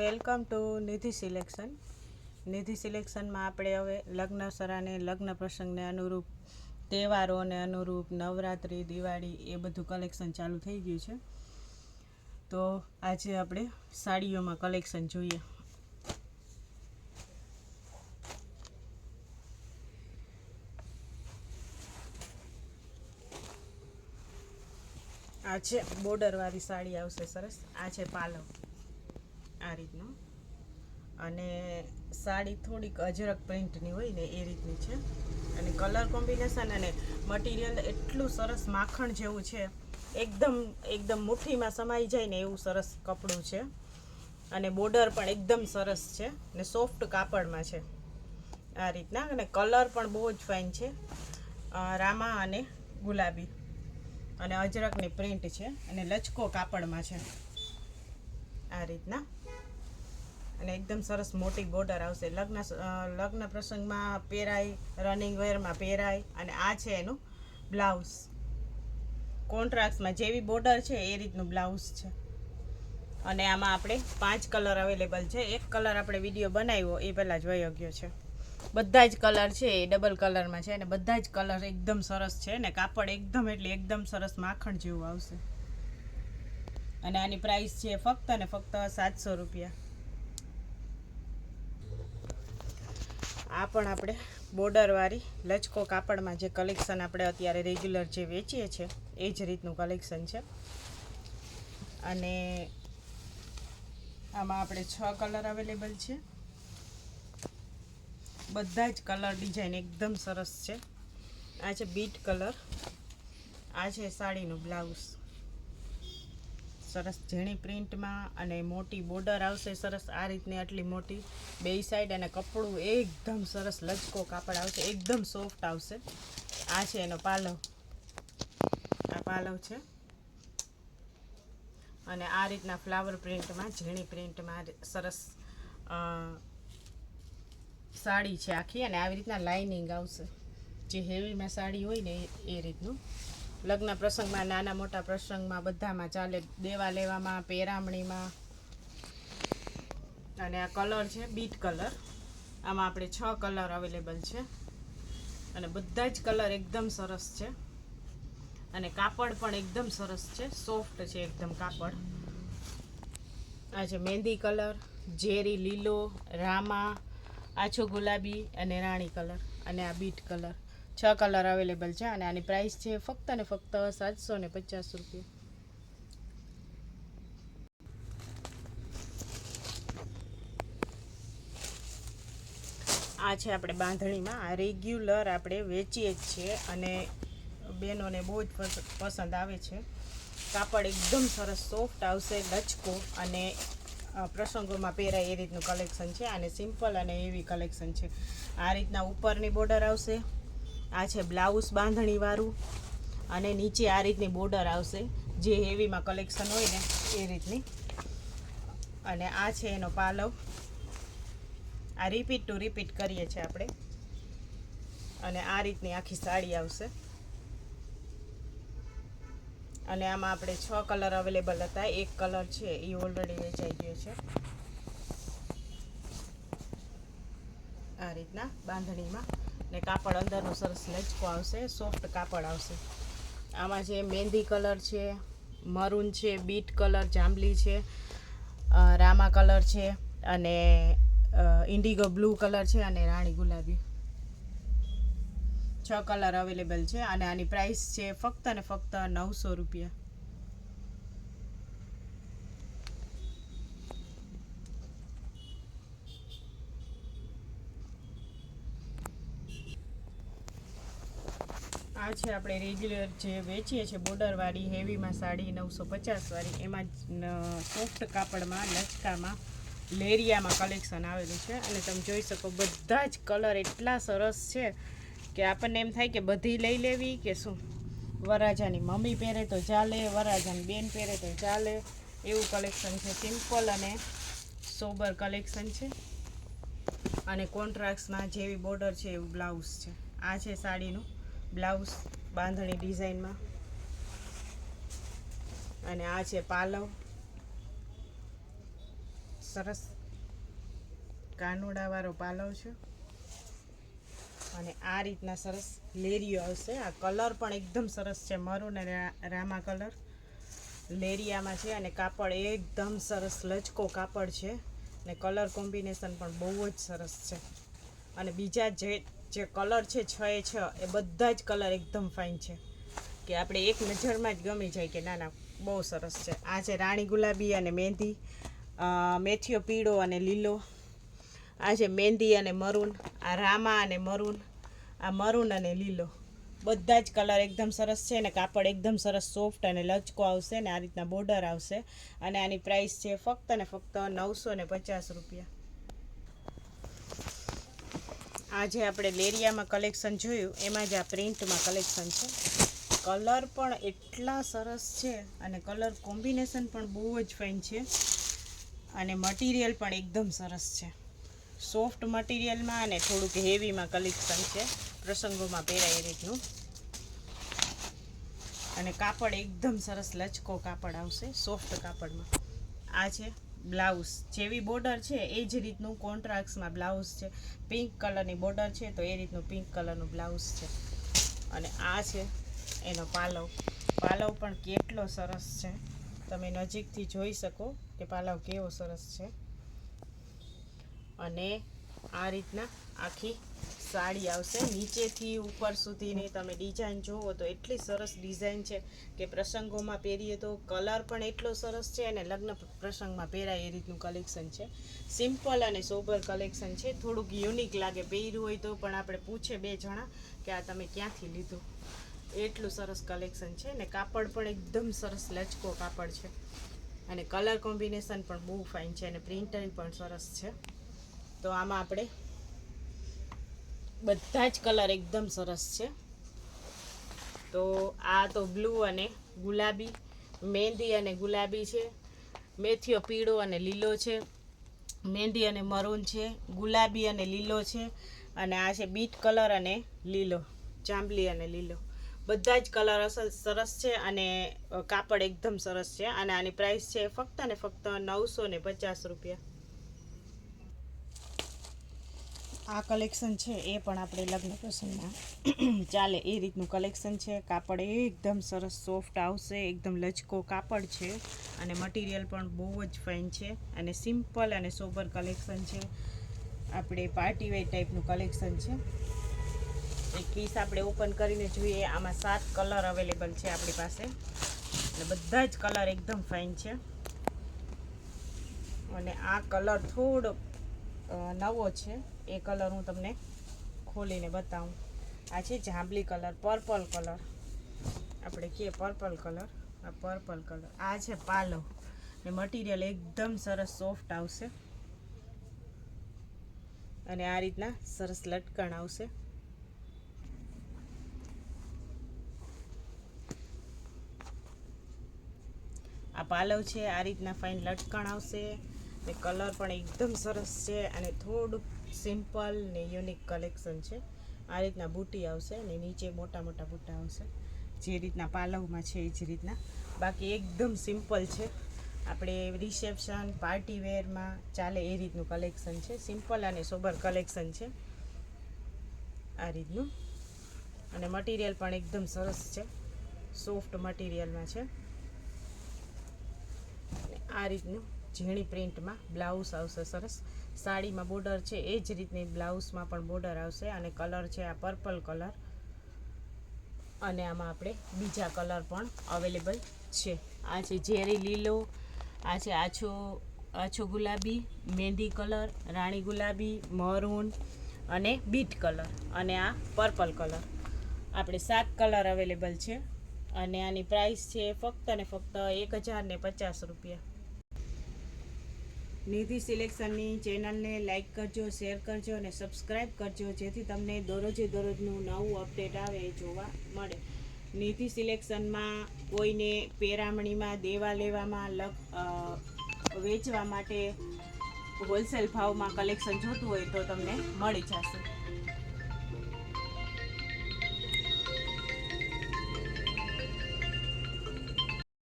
Welcome to Nidhi selection. Nidhi સિલેક્શનમાં આપણે હવે લગ્ન સરાને લગ્ન પ્રસંગને અનુરૂપ તહેવારોને અનુરૂપ નવરાત્રિ, દિવાળી એ બધું કલેક્શન ચાલુ થઈ ગયું છે. તો આજે આપણે સાડીઓમાં કલેક્શન જોઈએ. આ છે બોર્ડરવાળી સાડી આવશે સરસ. આ છે પાલવ. આ રીતનો. અને સાડી થોડીક અજરક પ્રિન્ટની હોય ને એ રીતની છે. અને કલર કોમ્બિનેશન અને મટીરિયલ એટલું સરસ માખણ જેવું છે. એકદમ એકદમ મુઠ્ઠીમાં સમાઈ જાય ને એવું સરસ કપડું છે. અને બોર્ડર પણ એકદમ સરસ છે ને સોફ્ટ કાપડમાં છે. આ રીતના. અને કલર પણ બહુ જ ફાઇન છે. રામા અને ગુલાબી. અને અજરકની પ્રિન્ટ છે. અને લચકો કાપડમાં છે. આ રીતના. અને એકદમ સરસ મોટી બોર્ડર આવશે. લગ્ન લગ્ન પ્રસંગમાં પહેરાય રનિંગ વેરમાં પહેરાય અને આ છે એનું બ્લાઉઝ. કોન્ટ્રાક્ટમાં જેવી બોર્ડર છે એ રીતનું બ્લાઉઝ છે. અને આમાં આપણે પાંચ કલર અવેલેબલ છે. એક કલર આપણે વીડિયો બનાવ્યો, એ પહેલાં જોઈ શક્યો છે. બધા જ કલર છે, એ ડબલ કલરમાં છે અને બધા જ કલર એકદમ સરસ છે ને કાપડ એકદમ એટલે એકદમ સરસ માખણ જેવું આવશે. અને આની પ્રાઇસ છે ફક્ત ને ફક્ત સાતસો રૂપિયા. આ પણ આપણે બોર્ડરવાળી લચકો કાપડમાં જે કલેક્શન આપણે અત્યારે રેગ્યુલર જે વેચીએ છીએ, એ જ રીતનું કલેક્શન છે. અને આમાં આપણે છ કલર અવેલેબલ છે. બધા જ કલર ડિઝાઇન એકદમ સરસ છે. આ છે બીટ કલર, આ છે સાડીનું બ્લાઉઝ. સરસ ઝીણી પ્રિન્ટમાં અને મોટી બોર્ડર આવશે સરસ આ રીતની આટલી મોટી બે સાઈડ અને કપડું એકદમ સરસ લચકો કાપડ આવશે, એકદમ સોફ્ટ આવશે. આ છે એનો પાલવ. આ પાલવ છે. અને આ રીતના ફ્લાવર પ્રિન્ટમાં ઝીણી પ્રિન્ટમાં સરસ સાડી છે આખી અને આવી રીતના લાઇનિંગ આવશે. જે હેવીમાં સાડી હોય ને એ- રીતનું. લગ્ન પ્રસંગમાં, નાના મોટા પ્રસંગમાં બધામાં ચાલે. દેવા લેવામાં પેરામણીમાં અને આ કલર છે, બીટ કલર. આમાં આપણે છ કલર અવેલેબલ છે. અને બધા જ કલર એકદમ સરસ છે. અને કાપડ પણ એકદમ સરસ છે. સોફ્ટ છે એકદમ કાપડ. આ છે મહેંદી કલર, ઝેરી, લીલો, રામા, આછો ગુલાબી અને રાણી કલર. અને આ બીટ કલર. છ કલર અવેલેબલ છે અને આની પ્રાઇસ છે ફક્ત ને ફક્ત સાતસો ને પચાસ રૂપિયા. આ છે આપણે બાંધણીમાં. આ રેગ્યુલર આપણે વેચીએ જ છીએ અને બહેનોને બહુ જ પસ- પસંદ આવે છે. કાપડ એકદમ સરસ સોફ્ટ આવશે, લચકો અને પ્રસંગોમાં પહેરાય એ રીતનું કલેક્શન છે અને સિમ્પલ અને એવી કલેક્શન છે. આ રીતના ઉપરની બોર્ડર આવશે. આ છે બ્લાઉઝ બાંધણીવાળું અને નીચે આ રીતની બોર્ડર આવશે. જે હેવીમાં કલેક્શન હોય ને એ રીતની. અને આ છે એનો પાલવ. આ રિપીટ ટુ રિપીટ કરીએ છીએ આપણે. અને આ રીતની આખી સાડી આવશે. અને આમાં આપણે છ કલર અવેલેબલ હતા. એક કલર છે, એ ઓલરેડી વેચાઈ ગયો છે. આ રીતના બાંધણીમાં. ને કાપડ અંદરનો સરસ લચકો આવશે સોફ્ટ કાપડ આવશે. આમાં જે મહેંદી કલર છે, મરૂન છે, બીટ કલર, જાંબલી છે રામા કલર છે અને ઇન્ડિગો બ્લુ કલર છે અને રાણી ગુલાબી. છ કલર અવેલેબલ છે અને આની પ્રાઇસ છે ફક્ત ને ફક્ત નવસો રૂપિયા. આ છે આપણે રેગ્યુલર જે વેચીએ છીએ બોર્ડરવાળી હેવીમાં સાડી નવસો પચાસવાળી, એમાં સોફ્ટ કાપડમાં, લચકામાં, લેરિયામાં કલેક્શન આવેલું છે. અને તમે જોઈ શકો બધા જ કલર એટલા સરસ છે કે આપણને એમ થાય કે બધી લઈ લેવી કે શું? વરાજાની મમ્મી પહેરે તો ચાલે વરાજાની બેન પહેરે તો ચાલે. એવું કલેક્શન છે. સિમ્પલ અને સોબર કલેક્શન છે. અને કોન્ટ્રાક્ટ્સમાં જેવી બોર્ડર છે, એવું બ્લાઉઝ છે. આ છે સાડીનું. બ્લાઉઝ બાંધણી ડિઝાઇનમાં. અને આ છે પાલવ. સરસ કાનુડાવાળો પાલવ છે. અને આ રીતના સરસ લેરીઓ આવશે. આ કલર પણ એકદમ સરસ છે, મરૂન અને રામા કલર. લેરિયામાં છે અને કાપડ એકદમ સરસ લચકો કાપડ છે. ને કલર કોમ્બિનેશન પણ બહુ જ સરસ છે. અને બીજા જે જે કલર છે છ એ છ, એ બધા જ કલર એકદમ ફાઇન છે. કે આપણે એક નજરમાં જ ગમી જાય કે ના ના, બહુ સરસ છે. આ છે રાણી ગુલાબી અને મહેંદી મેથીઓ પીળો અને લીલો. આ છે મહેંદી અને મરૂન, આ રામા અને મરૂન, આ મરૂન અને લીલો. બધા જ કલર એકદમ સરસ છે અને કાપડ એકદમ સરસ સોફ્ટ અને લચકો આવશે ને આ રીતના બોર્ડર આવશે. અને આની પ્રાઇસ છે ફક્ત ને ફક્ત નવસો ને પચાસ રૂપિયા. આ જે આપણે લેરિયામાં કલેક્શન જોયું, એમાં જ આ પ્રિન્ટમાં કલેક્શન છે. કલર પણ એટલા સરસ છે અને કલર કોમ્બિનેશન પણ બહુ જ ફાઇન છે અને મટીરિયલ પણ એકદમ સરસ છે. સોફ્ટ મટીરિયલમાં અને થોડુંક હેવીમાં કલેક્શન છે. પ્રસંગોમાં પહેરાય એ રીતનું. અને કાપડ એકદમ સરસ લચકો કાપડ આવશે, સોફ્ટ કાપડમાં. આ છે. બ્લાઉઝ જેવી બોર્ડર છે, એ જ રીતનું કોન્ટ્રાક્ટ્સમાં બ્લાઉઝ છે. પિંક કલરની બોર્ડર છે, તો એ રીતનું પિંક કલરનું બ્લાઉઝ છે. અને આ છે એનો પાલવ. પાલવ પણ કેટલો સરસ છે. તમે નજીકથી જોઈ શકો કે પાલવ કેવો સરસ છે. અને આ રીતના આખી સાડી આવશે. નીચેથી ઉપર સુધીની તમે ડિઝાઇન જુઓ તો એટલી સરસ ડિઝાઇન છે કે પ્રસંગોમાં પહેરીએ તો કલર પણ એટલો સરસ છે અને લગ્ન પ્રસંગમાં પહેરાય એ રીતનું કલેક્શન છે. સિમ્પલ અને સોબર કલેક્શન છે. થોડુંક યુનિક લાગે પહેર્યું હોય તો પણ આપણે પૂછે બે જણા કે આ તમે ક્યાંથી લીધું? એટલું સરસ કલેક્શન છે ને કાપડ પણ એકદમ સરસ લચકો કાપડ છે. અને કલર કોમ્બિનેશન પણ બહુ ફાઇન છે અને પ્રિન્ટર પણ સરસ છે. તો આમાં આપણે બધા જ કલર એકદમ સરસ છે. તો આ તો બ્લુ અને ગુલાબી મહેંદી અને ગુલાબી છે. મેથીઓ પીળો અને લીલો છે. મહેંદી અને મરૂન છે. ગુલાબી અને લીલો છે. અને આ છે બીટ કલર અને લીલો, જાંબલી અને લીલો. બધા જ કલર સરસ છે અને કાપડ એકદમ સરસ છે. અને આની પ્રાઇસ છે ફક્ત ને ફક્ત નવસો ને પચાસ રૂપિયા. આ કલેક્શન છે એ પણ આપણે લગ્ન પ્રસંગમાં. ચાલે, એ રીતનું કલેક્શન છે. કાપડ એકદમ સરસ સોફ્ટ આવશે, એકદમ લચકો કાપડ છે અને મટીરિયલ પણ બહુ જ ફાઇન છે અને સિમ્પલ અને સોબર કલેક્શન છે. આપણે પાર્ટી વેર ટાઈપનું કલેક્શન છે. એક પીસ આપણે ઓપન કરીને જોઈએ, આમાં સાત કલર અવેલેબલ છે આપણી પાસે. અને બધા જ કલર એકદમ ફાઇન છે. અને આ કલર થોડો નવો છે. એ કલર હું તમને ખોલીને બતાવું. આ છે જાંબલી કલર, પર્પલ કલર. આપણે કહીએ પર્પલ કલર, આ પર્પલ કલર. આ છે પાલવ ને મટીરિયલ એકદમ સરસ સોફ્ટ આવશે. અને આ રીતના સરસ લટકણ આવશે. આ પાલવ છે, આ રીતના ફાઇન લટકણ આવશે. ને કલર પણ એકદમ સરસ છે અને થોડુંક સિમ્પલ ને યુનિક કલેક્શન છે. આ રીતના બુટી આવશે ને નીચે મોટા મોટા બુટ્ટા આવશે. જે રીતના પાલવમાં છે એ જ રીતના. બાકી એકદમ સિમ્પલ છે. આપણે રિસેપ્શન, પાર્ટી વેરમાં ચાલે એ રીતનું કલેક્શન છે. સિમ્પલ અને સોબર કલેક્શન છે. આ રીતનું. અને મટીરિયલ પણ એકદમ સરસ છે. સોફ્ટ મટીરિયલમાં છે. આ રીતનું ઝીણી પ્રિન્ટમાં બ્લાઉઝ આવશે સરસ. સાડીમાં બોર્ડર છે, એ જ રીતની બ્લાઉઝમાં પણ બોર્ડર આવશે અને કલર છે આ પર્પલ કલર. અને આમાં આપણે બીજા કલર પણ અવેલેબલ છે. આ છે ઝેરી લીલો, આ છે આછો આછો ગુલાબી મહેંદી કલર, રાણી ગુલાબી, મરૂન અને બીટ કલર અને આ પર્પલ કલર. આપણે સાત કલર અવેલેબલ છે અને આની પ્રાઇસ છે ફક્ત ને ફક્ત એક હજાર ને પચાસ રૂપિયા. નિધિ સિલેક્શનની ચેનલને લાઇક કરજો, શેર કરજો અને સબસ્ક્રાઈબ કરજો, જેથી તમને દરરોજે દરરોજનું નવું અપડેટ આવે જોવા મળે. નિધિ સિલેક્શનમાં કોઈને પેરામણીમાં દેવા લેવામાં લગ વેચવા માટે હોલસેલ ભાવમાં કલેક્શન જોતું હોય તો તમને મળી જશે.